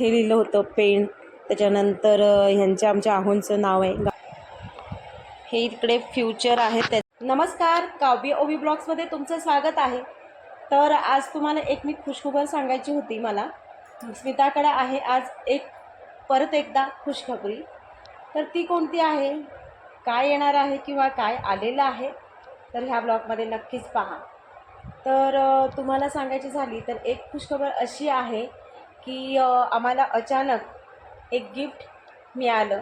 ते लिहिलं होतं पेण. त्याच्यानंतर ह्यांच्या आमच्या आहोंचं नाव आहे. हे इकडे फ्युचर आहे. त्या नमस्कार काव्य ओवी ब्लॉग्समध्ये तुमचं स्वागत आहे. तर आज तुम्हाला एक मी खुशखबर सांगायची होती मला. स्मिताकडे आहे आज एक परत एकदा खुशखबरी. तर ती कोणती आहे? काय येणार आहे किंवा काय आलेलं आहे? तर ह्या ब्लॉगमध्ये नक्कीच पहा. तर तुम्हाला सांगायची झाली तर एक खुशखबर अशी आहे की आम्हाला अचानक एक गिफ्ट मिळालं.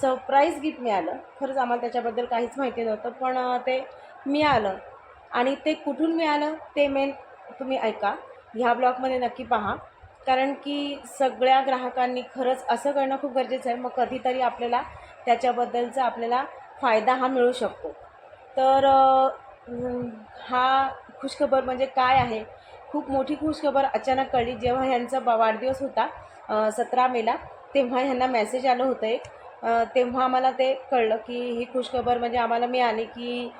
सरप्राईज गिफ्ट मिळालं. खरंच आम्हाला त्याच्याबद्दल काहीच माहिती नव्हतं पण ते मिळालं. आणि ते कुठून मिळालं ते मेन तुम्ही ऐका. ह्या ब्लॉगमध्ये नक्की पहा. कारण की सगळ्या ग्राहकांनी खरंच असं करणं खूप गरजेचं आहे. मग कधीतरी आपल्याला त्याच्याबद्दलचा आपल्याला फायदा हा मिळू शकतो. तर हा खुशखबर म्हणजे काय आहे? खूप मोठी खुशखबर अचानक कळली. जेव्हा ह्यांचा ब वाढदिवस होता सतरा मेला तेव्हा ह्यांना मेसेज आलं होतं एक. तेव्हा आम्हाला ते कळलं की ही खुशखबर म्हणजे आम्हाला मिळाली की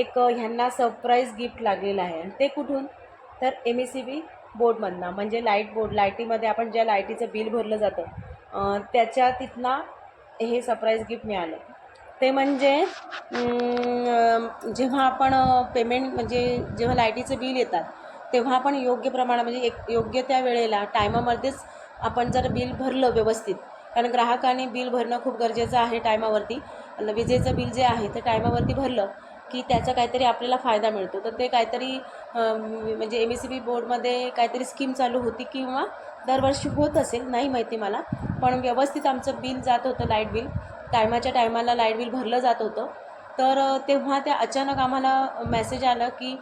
एक ह्यांना सरप्राईज गिफ्ट लागलेलं आहे. ते कुठून? तर एम ई सी बी बोर्डमधनं म्हणजे लाइट बोर्ड लाईटीमध्ये आपण ज्या लाईटीचं बिल भरलं जातं त्याच्या तिथनं हे सरप्राईज गिफ्ट मिळालं. ते म्हणजे जेव्हा आपण पेमेंट म्हणजे जेव्हा लाईटीचं बिल येतात तेव्हा आपण योग्य प्रमाणात म्हणजे एक योग्य त्या वेळेला टायमामध्येच आपण जर बिल भरलं व्यवस्थित कारण ग्राहकाने बिल भरणं खूप गरजेचं आहे टायमावरती. विजेचं बिल जे आहे ते टायमावरती भरलं की त्याचा काहीतरी आपल्याला फायदा मिळतो. तर ते काहीतरी म्हणजे एम एस सी बी बोर्डमध्ये काहीतरी स्कीम चालू होती किंवा दरवर्षी होत असेल नाही माहिती मला. पण व्यवस्थित आमचं बिल जात होतं लाइट बिल. टायमाच्या टायमाला लाइट बिल भरलं जात होतं. तर तेव्हा त्या अचानक आम्हाला मेसेज आलं की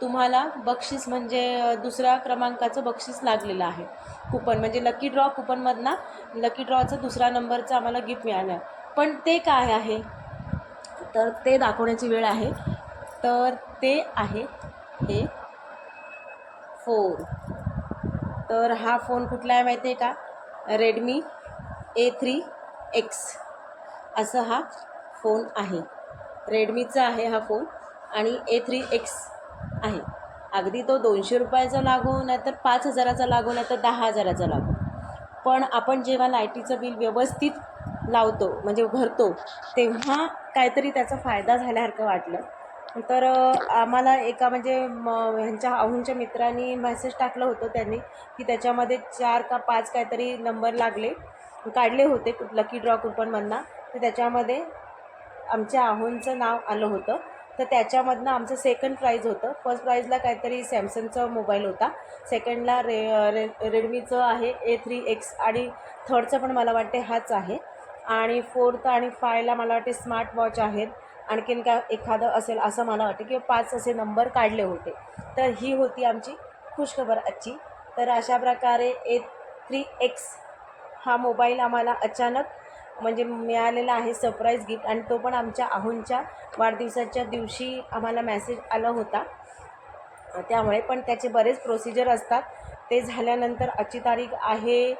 तुम्हाला बक्षीस म्हणजे दुसऱ्या क्रमांकाचं बक्षीस लागलेलं आहे. कुपन म्हणजे लकी ड्रॉ कुपनमधना लकी ड्रॉचं दुसरा नंबरचं आम्हाला गिफ्ट मिळालं. पण ते काय आहे? तर ते दाखवण्याची वेळ आहे. तर ते आहे हे फोन. तर हा फोन कुठला आहे माहिती आहे का? रेडमी ए थ्री एक्स असं हा फोन आहे. रेडमीचा आहे हा फोन आणि ए थ्री एक्स आहे. अगदी तो दोनशे रुपयाचा लागू नाहीतर पाच हजाराचा लागू नाहीतर दहा हजाराचा लागू. पण आपण जेव्हा लाईटीचं बिल व्यवस्थित लावतो म्हणजे भरतो तेव्हा काहीतरी त्याचा फायदा झाल्यासारखं वाटलं. तर आम्हाला एका म्हणजे म ह्यांच्या आहूंच्या मित्रांनी मेसेज टाकलं होतं त्यांनी की त्याच्यामध्ये चार का पाच काहीतरी नंबर लागले. काढले होते लकी ड्रॉ कुपनमधनं तर त्याच्यामध्ये आमच्या आहोंचं नाव आलं होतं. तर त्याच्यामधनं आमचं सेकंड प्राईज होतं. फर्स्ट प्राईजला काहीतरी सॅमसंगचा मोबाईल होता. सेकंडला रे रे रेडमीचं आहे ए थ्री एक्स आणि थर्डचं पण मला वाटते हाच आहे. आणि फोर्थ आणि फायला मला वाटते स्मार्ट वॉच आहेत. आणखीन का एखादं असेल असं मला वाटतं किंवा पाच असे नंबर काढले होते. तर ही होती आमची खुशखबर आजची. तर अशा प्रकारे ए थ्री एक्स हा मोबाईल आम्हाला अचानक म्हणजे मिळालेला आहे सरप्राईज गिफ्ट आणि तो पण आमच्या आहूंच्या वाढदिवसाच्या दिवशी आम्हाला मॅसेज आला होता. त्यामुळे पण त्याचे बरेच प्रोसिजर असतात. ते झाल्यानंतर आजची तारीख आहे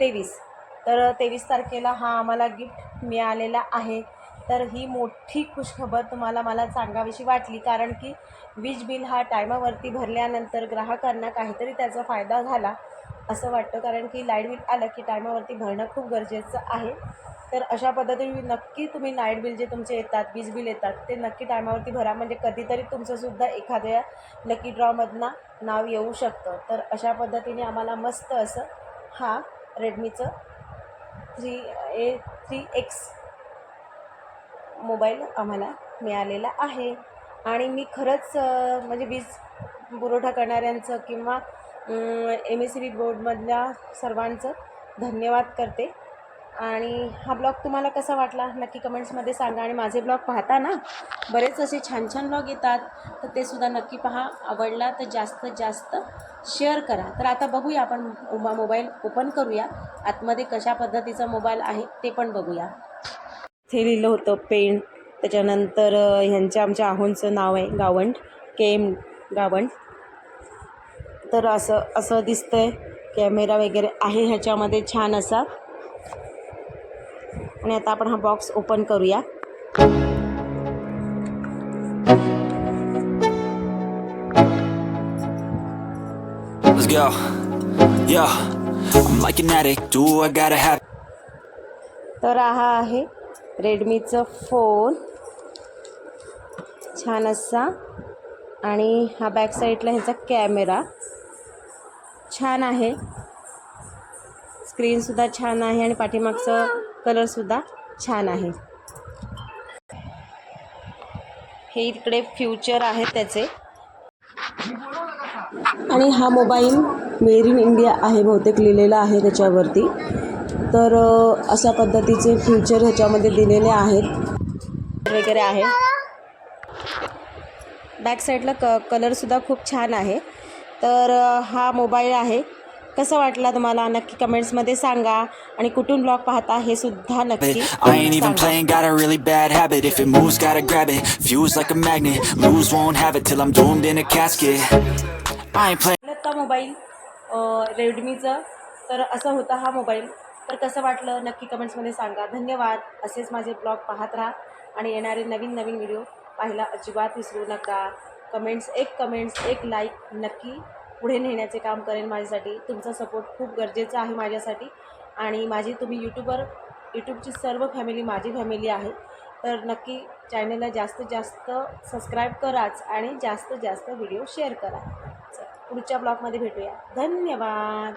तेवीस. तर तेवीस तारखेला हा आम्हाला गिफ्ट मिळालेला आहे. तर ही मोठी खुशखबर तुम्हाला मला सांगावीशी वाटली कारण की वीज बिल हा टायमावरती भरल्यानंतर ग्राहकांना काहीतरी त्याचा फायदा झाला. असं वाटतं कारण की लाइट बिल आलं की टायमावरती भरणं खूप गरजेचं आहे. तर अशा पद्धतीने नक्की तुम्ही लाइट बिल जे तुमचे येतात वीज बिल येतात ते नक्की टायमावरती भरा. म्हणजे कधीतरी तुमचंसुद्धा एखाद्या लकी ड्रॉमधनं नाव येऊ शकतं. तर अशा पद्धतीने आम्हाला मस्त असं हा रेडमीचं three A three X mobile आम्हाला मिळालेला आहे. आणि मी खरंच म्हणजे वीज पुरवठा करणाऱ्यांचं किंवा एम एस सी बी बोर्डमधल्या सर्वांचं धन्यवाद करते. आणि हा ब्लॉग तुम्हाला कसा वाटला नक्की कमेंट्समध्ये सांगा आणि माझे ब्लॉग पाहता ना बरेच असे छान छान ब्लॉग येतात तर ते सुद्धा नक्की पहा. आवडला तर जास्तीत जास्त शेअर करा. तर आता बघूया आपण मोबाईल ओपन करूया. आतमध्ये कशा पद्धतीचा मोबाईल आहे ते पण बघूया. ते लिहिलं होतं पेन त्याच्यानंतर ह्यांच्या आमच्या आहोंचं नाव आहे गावंड के एम गावंड. तर असं असं दिसतंय. कॅमेरा वगैरे आहे ह्याच्यामध्ये छान असा. आणि आता आपण हा बॉक्स ओपन करूया. तर हा आहे रेडमीचं फोन छान असा. आणि हा बॅक साईडला ह्याचा कॅमेरा छान आहे. स्क्रीनसुद्धा छान आहे आणि पाठीमागचं कलरसुद्धा छान आहे. हे इकडे फ्युचर आहे त्याचे. आणि हा मोबाईल मेड इन इंडिया आहे बहुतेक लिहिलेला आहे त्याच्यावरती. तर अशा पद्धतीचे फ्युचर ह्याच्यामध्ये दिलेले आहेत. वगैरे आहे. बॅक साईडला क कलरसुद्धा खूप छान आहे. तर हा मोबाईल आहे कसा वाटला तुम्हाला नक्की कमेंट्समध्ये सांगा आणि कुठून ब्लॉग पाहता हे सुद्धा नक्की it. I ain't even सांगा. playing, got a really bad habit. If it moves, gotta grab it. Fuse like a magnet, lose, won't have it till I'm doomed in a casket. I ain't playing. लत्ता mobile रेडमीचं तर असा होता हा mobile तर कसं वाटलं नक्की कमेंट्समध्ये सांगा धन्यवाद असेच माझे ब्लॉग पाहत राहा आणि येणारे नवीन नवीन व्हिडिओ पाहायला अजिबात विसरू नका कमेंट्स एक कमेंट्स एक लाईक नक्की पुढे नेण्याचे काम करेन माझ्यासाठी. तुमचा सपोर्ट खूप गरजेचा आहे माझ्यासाठी. आणि माझी तुम्ही यूट्यूबर यूट्यूबची सर्व फॅमिली माझी फॅमिली आहे. तर नक्की चॅनलला जास्तीत जास्त सबस्क्राईब कराच आणि जास्तीत जास्त व्हिडिओ शेअर करा. पुढच्या ब्लॉगमध्ये भेटूया. धन्यवाद!